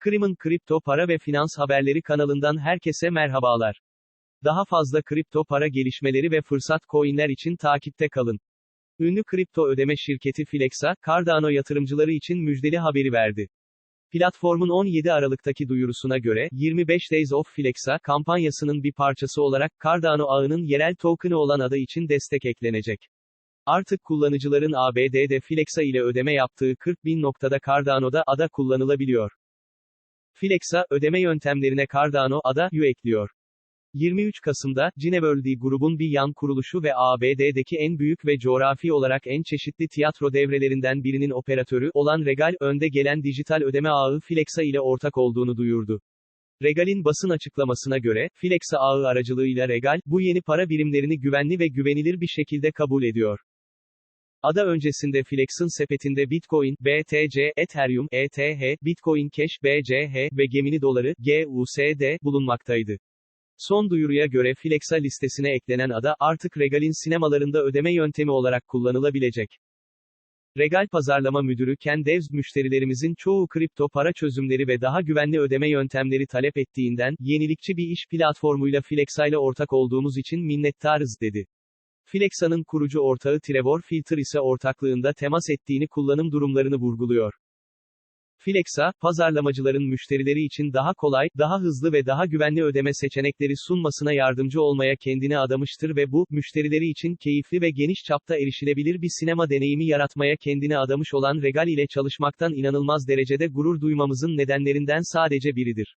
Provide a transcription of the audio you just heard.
Krim'in kripto para ve finans haberleri kanalından herkese merhabalar. Daha fazla kripto para gelişmeleri ve fırsat coinler için takipte kalın. Ünlü kripto ödeme şirketi Flexa, Cardano yatırımcıları için müjdeli haberi verdi. Platformun 17 Aralık'taki duyurusuna göre, 25 Days of Flexa kampanyasının bir parçası olarak Cardano ağının yerel token'ı olan ADA için destek eklenecek. Artık kullanıcıların ABD'de Flexa ile ödeme yaptığı 40 bin noktada Cardano'da ADA kullanılabiliyor. Flexa, ödeme yöntemlerine Cardano ADA'yı ekliyor. 23 Kasım'da, Cineworld grubun bir yan kuruluşu ve ABD'deki en büyük ve coğrafi olarak en çeşitli tiyatro devrelerinden birinin operatörü olan Regal, önde gelen dijital ödeme ağı Flexa ile ortak olduğunu duyurdu. Regal'in basın açıklamasına göre, Flexa ağı aracılığıyla Regal, bu yeni para birimlerini güvenli ve güvenilir bir şekilde kabul ediyor. Ada öncesinde Flex'in sepetinde Bitcoin, BTC, Ethereum, ETH, Bitcoin Cash, BCH ve Gemini doları, GUSD, bulunmaktaydı. Son duyuruya göre Flexa listesine eklenen ada, artık Regal'in sinemalarında ödeme yöntemi olarak kullanılabilecek. Regal Pazarlama Müdürü Ken Devs müşterilerimizin çoğu kripto para çözümleri ve daha güvenli ödeme yöntemleri talep ettiğinden, yenilikçi bir iş platformuyla Flexa ile ortak olduğumuz için minnettarız dedi. Flexa'nın kurucu ortağı Trevor Filter ise ortaklığında temas ettiğini kullanım durumlarını vurguluyor. Flexa, pazarlamacıların müşterileri için daha kolay, daha hızlı ve daha güvenli ödeme seçenekleri sunmasına yardımcı olmaya kendini adamıştır ve bu, müşterileri için keyifli ve geniş çapta erişilebilir bir sinema deneyimi yaratmaya kendini adamış olan Regal ile çalışmaktan inanılmaz derecede gurur duymamızın nedenlerinden sadece biridir.